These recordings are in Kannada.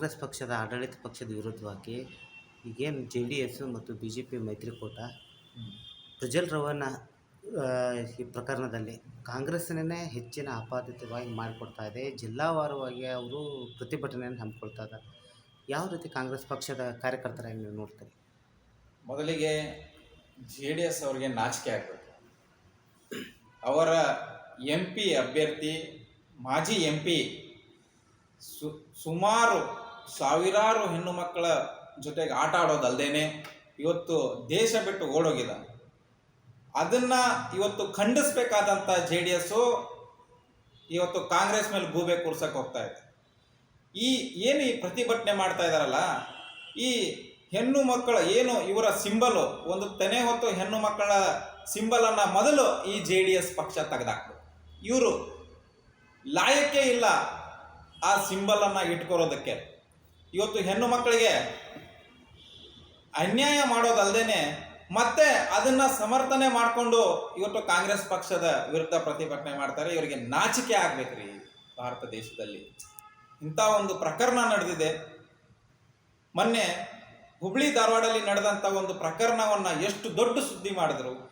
ಕಾಂಗ್ರೆಸ್ ಪಕ್ಷದ ಆಡಳಿತ ಪಕ್ಷದ ವಿರುದ್ಧವಾಗಿ ಈಗೇನು ಜೆ ಡಿ ಎಸ್ಸು ಮತ್ತು ಬಿ ಜೆ ಪಿ ಮೈತ್ರಿಕೂಟ ಪ್ರಜ್ವಲ್ ರವನ ಈ ಪ್ರಕರಣದಲ್ಲಿ ಕಾಂಗ್ರೆಸ್ಸನ್ನೇ ಹೆಚ್ಚಿನ ಆಪಾದಿತವಾಗಿ ಮಾಡಿಕೊಡ್ತಾ ಇದೆ. ಜಿಲ್ಲಾವಾರವಾಗಿ ಅವರು ಪ್ರತಿಭಟನೆಯನ್ನು ಹಮ್ಮಿಕೊಳ್ತಾ ಇದ್ದಾರೆ. ಯಾವ ರೀತಿ ಕಾಂಗ್ರೆಸ್ ಪಕ್ಷದ ಕಾರ್ಯಕರ್ತರಾಗಿ ನೀವು ನೋಡ್ತೀರಿ? ಮೊದಲಿಗೆ ಜೆ ಡಿ ಎಸ್ ಅವರಿಗೆ ನಾಚಿಕೆ ಆಗಬೇಕು. ಅವರ ಎಂ ಪಿ ಅಭ್ಯರ್ಥಿ, ಮಾಜಿ ಎಂ ಪಿ ಸುಮಾರು ಸಾವಿರಾರು ಹೆಣ್ಣು ಮಕ್ಕಳ ಜೊತೆಗೆ ಆಟ ಆಡೋದಲ್ದೇನೆ ಇವತ್ತು ದೇಶ ಬಿಟ್ಟು ಓಡೋಗಿಲ್ಲ ಅದನ್ನ ಇವತ್ತು ಖಂಡಿಸ್ಬೇಕಾದಂಥ ಜೆ ಡಿ ಎಸ್ಸು ಇವತ್ತು ಕಾಂಗ್ರೆಸ್ ಮೇಲೆ ಗೂಬೆ ಕೂರ್ಸಕ್ಕೆ ಹೋಗ್ತಾ ಇದೆ. ಈ ಏನು ಈ ಪ್ರತಿಭಟನೆ ಮಾಡ್ತಾ ಇದಾರಲ್ಲ, ಈ ಹೆಣ್ಣು ಮಕ್ಕಳ ಏನು ಇವರ ಸಿಂಬಲು ಒಂದು ತೆನೆ ಹೊತ್ತು ಹೆಣ್ಣು ಮಕ್ಕಳ ಸಿಂಬಲನ್ನು ಮೊದಲು ಈ ಜೆ ಡಿ ಎಸ್ ಪಕ್ಷ ತೆಗೆದಾಕ್ಬೇಕು ಇವರು ಲಾಯಕ್ಕೆ ಇಲ್ಲ ಆ ಸಿಂಬಲನ್ನು ಇಟ್ಕೊರೋದಕ್ಕೆ ಇವತ್ತು ಹೆಣ್ಣು ಮಕ್ಕಳಿಗೆ ಅನ್ಯಾಯ ಮಾಡೋದಲ್ಲದೇನೆ ಮತ್ತೆ ಅದನ್ನ ಸಮರ್ಥನೆ ಮಾಡಿಕೊಂಡು ಇವತ್ತು ಕಾಂಗ್ರೆಸ್ ಪಕ್ಷದ ವಿರುದ್ಧ ಪ್ರತಿಭಟನೆ ಮಾಡ್ತಾರೆ. ಇವರಿಗೆ ನಾಚಿಕೆ ಆಗ್ಬೇಕ್ರಿ ಭಾರತ ದೇಶದಲ್ಲಿ. ಇಂಥ ಒಂದು ಪ್ರಕರಣ ನಡೆದಿದೆ. ಮೊನ್ನೆ ಹುಬ್ಳಿ ಧಾರವಾಡಲ್ಲಿ ನಡೆದಂಥ ಒಂದು ಪ್ರಕರಣವನ್ನ ಎಷ್ಟು ದೊಡ್ಡ ಸುದ್ದಿ ಮಾಡಿದ್ರು.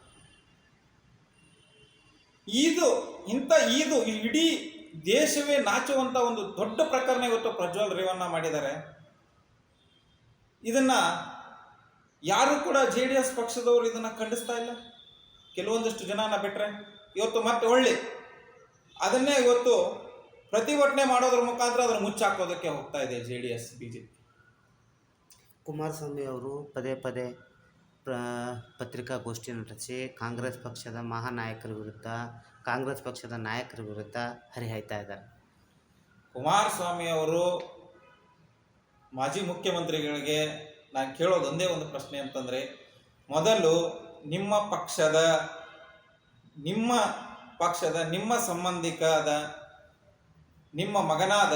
ಇದು ಇಂಥ ಇದು ಇಡೀ ದೇಶವೇ ನಾಚುವಂತ ಒಂದು ದೊಡ್ಡ ಪ್ರಕರಣ ಇವತ್ತು ಪ್ರಜ್ವಲ್ ರೇವಣ್ಣ ಮಾಡಿದ್ದಾರೆ. ಇದನ್ನ ಯಾರು ಕೂಡ ಜೆ ಡಿ ಎಸ್ ಪಕ್ಷದವರು ಇದನ್ನ ಖಂಡಿಸ್ತಾ ಇಲ್ಲ. ಕೆಲವೊಂದಷ್ಟು ಜನನ ಬಿಟ್ಟರೆ ಇವತ್ತು ಮತ್ತೆ ಒಳ್ಳೆ ಅದನ್ನೇ ಇವತ್ತು ಪ್ರತಿಭಟನೆ ಮಾಡೋದ್ರ ಮುಖಾಂತರ ಅದನ್ನು ಮುಚ್ಚಾಕೋದಕ್ಕೆ ಹೋಗ್ತಾ ಇದೆ J D S, B J P. Kumaraswamy ಅವರು ಪದೇ ಪದೇ ಪ್ರ ಪತ್ರಿಕಾಗೋಷ್ಠಿಯನ್ನು ನಡೆಸಿ ಕಾಂಗ್ರೆಸ್ ಪಕ್ಷದ ಮಹಾನಾಯಕರ ವಿರುದ್ಧ, ಕಾಂಗ್ರೆಸ್ ಪಕ್ಷದ ನಾಯಕರ ವಿರುದ್ಧ ಹರಿಹಾಯ್ತಾ ಇದ್ದಾರೆ. ಕುಮಾರಸ್ವಾಮಿ ಅವರು ಮಾಜಿ ಮುಖ್ಯಮಂತ್ರಿಗಳಿಗೆ ನಾನು ಕೇಳೋದು ಒಂದೇ ಒಂದು ಪ್ರಶ್ನೆ ಅಂತಂದರೆ, ಮೊದಲು ನಿಮ್ಮ ಪಕ್ಷದ ನಿಮ್ಮ ಪಕ್ಷದ, ನಿಮ್ಮ ಸಂಬಂಧಿಕಾದ ನಿಮ್ಮ ಮಗನಾದ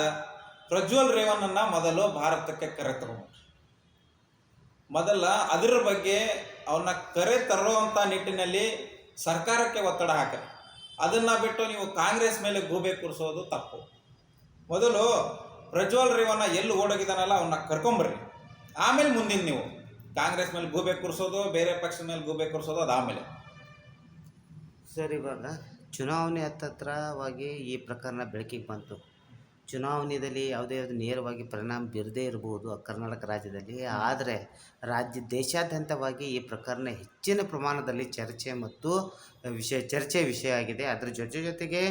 ಪ್ರಜ್ವಲ್ ರೇವಣ್ಣನ ಮೊದಲು ಭಾರತಕ್ಕೆ ಕರೆತರು ಮೊದಲ ಅದರ ಬಗ್ಗೆ ಅವನ್ನ ಕರೆ ತರುವಂತ ನಿಟ್ಟಿನಲ್ಲಿ ಸರ್ಕಾರಕ್ಕೆ ಒತ್ತಡ ಹಾಕಿ ಅದನ್ನ ಬಿಟ್ಟು ನೀವು ಕಾಂಗ್ರೆಸ್ ಮೇಲೆ ಗೂಬೆ ಕೂರಿಸೋದು ತಪ್ಪು. ಮೊದಲು ಪ್ರಜ್ವಲ್ ರೇವನ್ನ ಎಲ್ಲಿ ಓಡೋಗಿದ್ದಾನಲ್ಲ ಅವನ್ನ ಕರ್ಕೊಂಬರ್ರಿ. ಆಮೇಲೆ ಮುಂದಿನ ನೀವು. ಕಾಂಗ್ರೆಸ್ ಮೇಲೆ ಗೂಬೆ ಕೂರಿಸೋದು, ಬೇರೆ ಪಕ್ಷದ ಮೇಲೆ ಗೂಬೆ ಕೂರಿಸೋದು ಆಮೇಲೆ ಸರ್, ಇವಾಗ ಚುನಾವಣೆ ಹತ್ತತ್ರವಾಗಿ ಈ ಪ್ರಕರಣ ಬೆಳಕಿಗೆ ಬಂತು. ಚುನಾವಣೆಯಲ್ಲಿ ಯಾವುದೇ ಯಾವುದೇ ನೇರವಾಗಿ ಪರಿಣಾಮ ಬೀರದೇ ಇರಬಹುದು ಕರ್ನಾಟಕ ರಾಜ್ಯದಲ್ಲಿ. ಆದರೆ ರಾಜ್ಯ ದೇಶಾದ್ಯಂತವಾಗಿ ಈ ಪ್ರಕರಣ ಹೆಚ್ಚಿನ ಪ್ರಮಾಣದಲ್ಲಿ ಚರ್ಚೆ ಮತ್ತು ವಿಷಯ ಚರ್ಚೆ ವಿಷಯ ಆಗಿದೆ. ಅದರ ಜೊತೆ ಜೊತೆಗೆ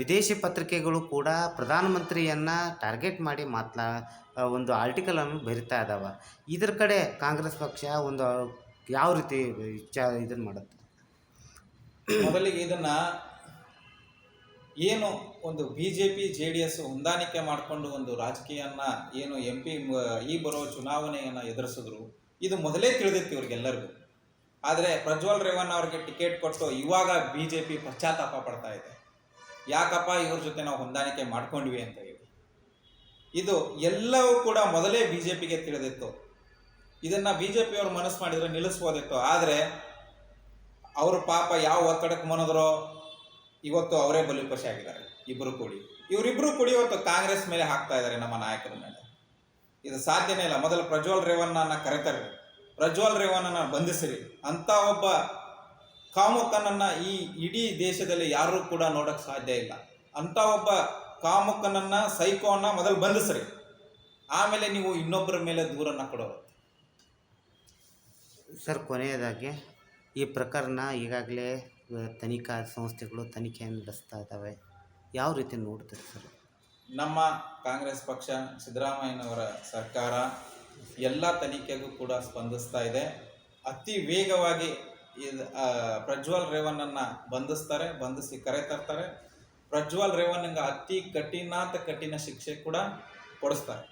ವಿದೇಶಿ ಪತ್ರಿಕೆಗಳು ಕೂಡ ಪ್ರಧಾನಮಂತ್ರಿಯನ್ನು ಟಾರ್ಗೆಟ್ ಮಾಡಿ ಮಾತನಾ ಒಂದು ಆರ್ಟಿಕಲನ್ನು ಬರಿತಾ ಇದ್ದಾವೆ ಇದ್ರ ಕಡೆ ಕಾಂಗ್ರೆಸ್ ಪಕ್ಷ ಒಂದು ಯಾವ ರೀತಿ ವಿಚಾರ ಇದನ್ನು ಮಾಡುತ್ತೆ? ಮೊದಲಿಗೆ ಇದನ್ನ ಏನು ಒಂದು B J P J D S ಹೊಂದಾಣಿಕೆ ಮಾಡಿಕೊಂಡು ಒಂದು ರಾಜಕೀಯನ್ನ ಏನು ಎಂ ಪಿ ಈ ಬರೋ ಚುನಾವಣೆಯನ್ನು ಎದುರಿಸಿದ್ರು, ಇದು ಮೊದಲೇ ತಿಳಿದಿತ್ತು ಇವ್ರಿಗೆಲ್ಲರಿಗೂ. ಆದರೆ ಪ್ರಜ್ವಲ್ ರೇವಣ್ಣ ಅವ್ರಿಗೆ ಟಿಕೆಟ್ ಕೊಟ್ಟು ಇವಾಗ ಬಿ ಜೆ ಪಿ ಪಶ್ಚಾತ್ತಾಪ ಪಡ್ತಾ ಇದೆ. ಯಾಕಪ್ಪ ಇವ್ರ ಜೊತೆ ನಾವು ಹೊಂದಾಣಿಕೆ ಮಾಡ್ಕೊಂಡ್ವಿ ಅಂತ ಹೇಳಿ. ಇದು ಎಲ್ಲವೂ ಕೂಡ ಮೊದಲೇ ಬಿ ಜೆ ಪಿಗೆ ತಿಳಿದಿತ್ತು. ಇದನ್ನ ಬಿ ಜೆ ಪಿಯವರು ಮನಸ್ಸು ಮಾಡಿದ್ರೆ ನಿಲ್ಲಿಸ್ಬೋದಿತ್ತು. ಆದರೆ ಅವರು ಪಾಪ ಯಾವ ಒತ್ತಡಕ್ಕೆ ಮನದ್ರೋ ಇವತ್ತು ಅವರೇ ಬಲಿಪಶಿ ಆಗಿದ್ದಾರೆ ಇಬ್ಬರು ಕೂಡಿ. ಇವರಿಬ್ಬರು ಕೂಡಿ ಇವತ್ತು ಕಾಂಗ್ರೆಸ್ ಮೇಲೆ ಹಾಕ್ತಾ ಇದ್ದಾರೆ ನಮ್ಮ ನಾಯಕರ ಮೇಲೆ. ಇದು ಸಾಧ್ಯನೇ ಇಲ್ಲ. ಮೊದಲು ಪ್ರಜ್ವಲ್ ರೇವಣ್ಣನ ಕರೆತಾರೆ ಪ್ರಜ್ವಲ್ ರೇವಣ್ಣನ ಬಂಧಿಸಿರಿ. ಅಂತ ಒಬ್ಬ ಕಾಮುಕನನ್ನ ಈ ಇಡೀ ದೇಶದಲ್ಲಿ ಯಾರೂ ಕೂಡ ನೋಡಕ್ ಸಾಧ್ಯ ಇಲ್ಲ. ಅಂತ ಒಬ್ಬ ಕಾಮುಕನನ್ನ, ಸೈಕೋನ್ನ ಮೊದಲು ಬಂಧಿಸ್ರಿ. ಆಮೇಲೆ ನೀವು ಇನ್ನೊಬ್ಬರ ಮೇಲೆ ದೂರನ್ನ ಕೊಡೋರು ಸರ್, ಕೊನೆಯದಾಗಿ ಈ ಪ್ರಕರಣ ಈಗಾಗಲೇ ತನಿಖಾ ಸಂಸ್ಥೆಗಳು ತನಿಖೆಯನ್ನು ನಡೆಸ್ತಾ ಇದ್ದಾವೆ. ಯಾವ ರೀತಿ ನೋಡ್ತೀರಿ ಸರ್? ನಮ್ಮ ಕಾಂಗ್ರೆಸ್ ಪಕ್ಷ ಸಿದ್ದರಾಮಯ್ಯನವರ ಸರ್ಕಾರ ಎಲ್ಲ ತನಿಖೆಗೂ ಕೂಡ ಸ್ಪಂದಿಸ್ತಾ ಇದೆ. ಅತಿ ವೇಗವಾಗಿ ಪ್ರಜ್ವಲ್ ರೇವಣ್ಣನ್ನು ಬಂಧಿಸ್ತಾರೆ, ಬಂಧಿಸಿ ಕರೆ ತರ್ತಾರೆ. ಪ್ರಜ್ವಲ್ ರೇವಣ್ಣಂಗೆ ಅತಿ ಕಠಿಣಾತ ಕಠಿಣ ಶಿಕ್ಷೆ ಕೂಡ ಕೊಡಿಸ್ತಾರೆ.